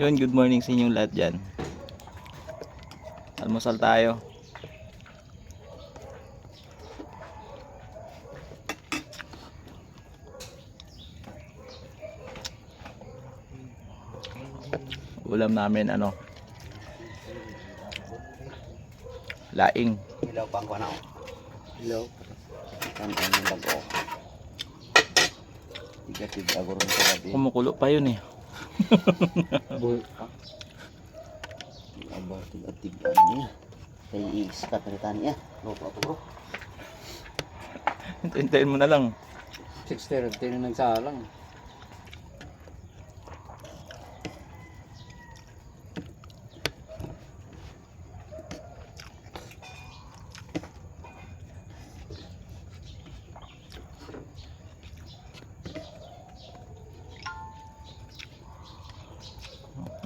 Yun, good morning sa inyong lahat dyan. Almusal tayo. Ulam namin ano? Laing. Ilaw pang ko na. Hello. Kan kan bago. Tiga tiga gabi. Kumukulo pa yun eh. Buhay pa. Aba tiga tiga niya. Kaya i-skat na kita niya. Lupa to bro. Hintayin mo na lang. 6.30 na nagsalang.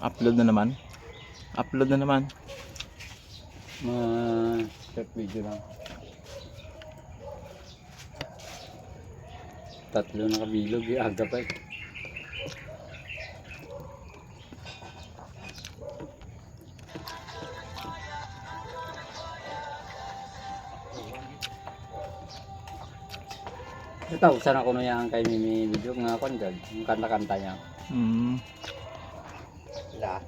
Upload na naman. Upload na naman. Mga short video lang. Tatlo na kabilog. eh. Aga pa eh. Ito, sana ko na yan kay Mimi video nga kon dyan. Yung kanta-kanta niya. Mm. La.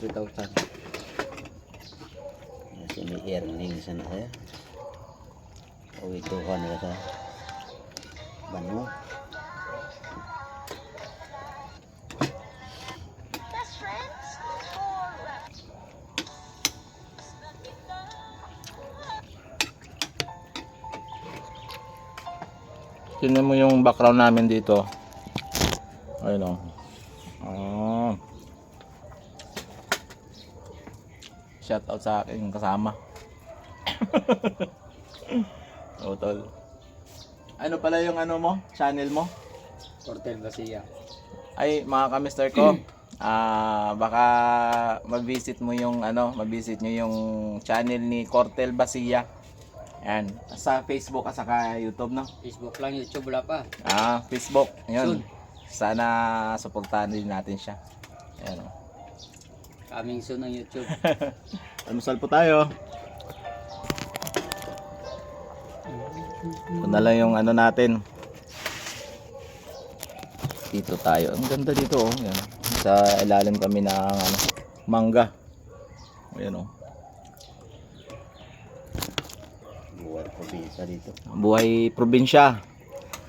3,000. Kasi may earning sa na saya. O ito ka nila sa bano. Tingnan mo yung background namin dito. Ayun o. Oh. Shout out sa aking kasama. oh, tol. Ano pala yung ano mo? Channel mo? Hotel Basia. Ay, mga kamister ko. Ah, baka ma-visit mo yung ano, ma-visit nyo yung channel ni Cortel Basia. Yan, sa Facebook at saka YouTube, no? Facebook lang, YouTube wala pa. Ah, Facebook. Yun. Soon. Sana suportahan din natin siya. Ayan. oh. Coming soon ang YouTube. Almusal po tayo. Ito na lang yung ano natin. Dito tayo. Ang ganda dito oh. Yan. Sa ilalim kami ng ano, mangga. Ayan oh. Buwan probinsya dito. Buhay probinsya.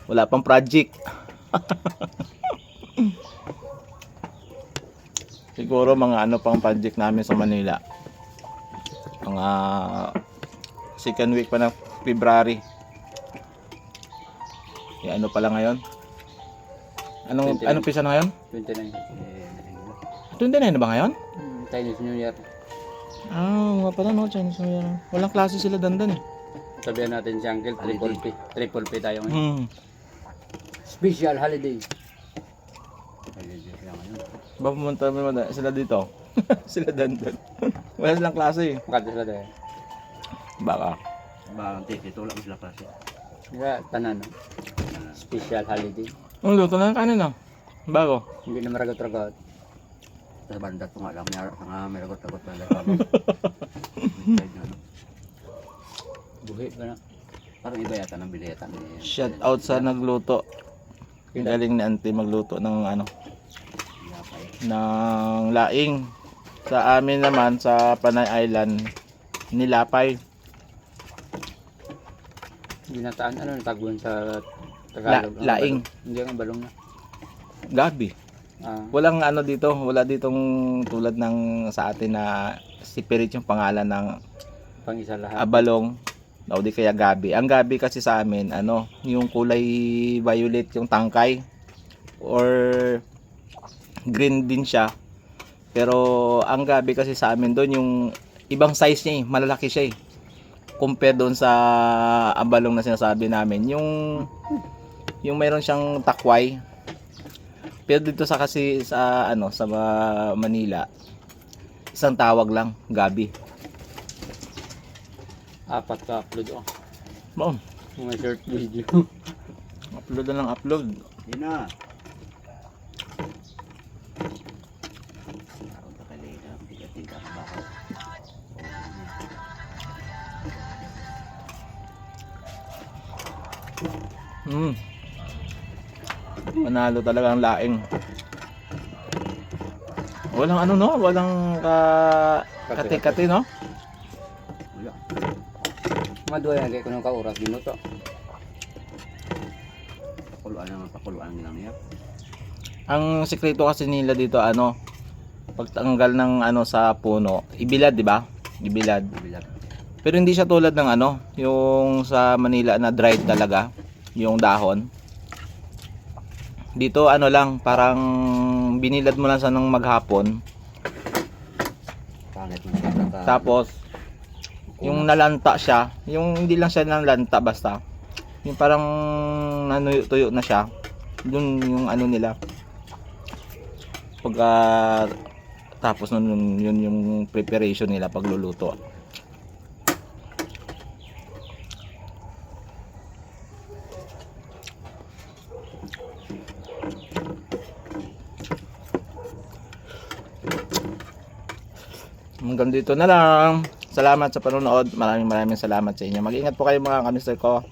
Wala pang project. Siguro mga ano pang project namin sa Manila. Mga second week pa ng February. Eh, ano pala ngayon? Anong 29. anong pisa na ngayon? 29. Eh, 29 na ba ngayon? Hmm, Chinese New Year. Ah, nga pala no, Chinese New Year. Walang klase sila dandan eh. Sabihan natin si Uncle, triple P. Triple P tayo ngayon. Hmm. Special holiday. Ngayon. Ba pumunta mo na- sila dito? sila dandan. Wala silang klase eh. Makata sila tayo. Baka. Ba, tito lang sila kasi. Kaya, tanan? Special holiday. Ang luto na ng kanin ah. Bago. Hindi na maragot-ragot. Sa banda to nga lang, may nga may lagot-lagot na lang. Buhi ba na? Parang iba yata ng bileta ni Shout out sa nagluto. Galing ni auntie magluto ng ano. Ng laing. Sa amin naman sa Panay Island, nilapay. Ginataan, ano, taguan sa La- Tagalog. Ang laing. balong. Hindi ang balong na. Gabi. Ah, Walang ano dito, wala ditong tulad ng sa atin na sipirit yung pangalan ng pang isa lahat. abalong o di kaya gabi. Ang gabi kasi sa amin, ano, yung kulay violet yung tangkay or green din siya. Pero ang gabi kasi sa amin doon yung ibang size niya eh, malalaki siya eh. Compare doon sa abalong na sinasabi namin, yung yung mayroon siyang takway. Pero dito sa kasi sa ano sa ah, Manila, isang tawag lang, gabi. Apat ka upload oh. Boom. Mga short video. Upload na lang upload. Yun na. Mm. Manalo talaga ang laing. Walang ano no, walang ka kati-kati no. Wala. Maduwa yan kay kunong kauras minuto. Pakuluan naman, pakuluan lang niya. Ang sikreto kasi nila dito ano, pagtanggal ng ano sa puno, ibilad 'di ba? Ibilad. Bibilag. Pero hindi siya tulad ng ano, yung sa Manila na dried talaga, yung dahon. Dito ano lang, parang binilad mo lang sa ng maghapon, tapos yung nalanta siya, yung hindi lang siya nalanta basta. Yung parang nanuyo-tuyo na siya. Yun yung ano nila. Pagka tapos nun yun, yun yung preparation nila pagluluto. Hanggang dito na lang. Salamat sa panonood. Maraming maraming salamat sa inyo. Mag-ingat po kayo mga kamister ko.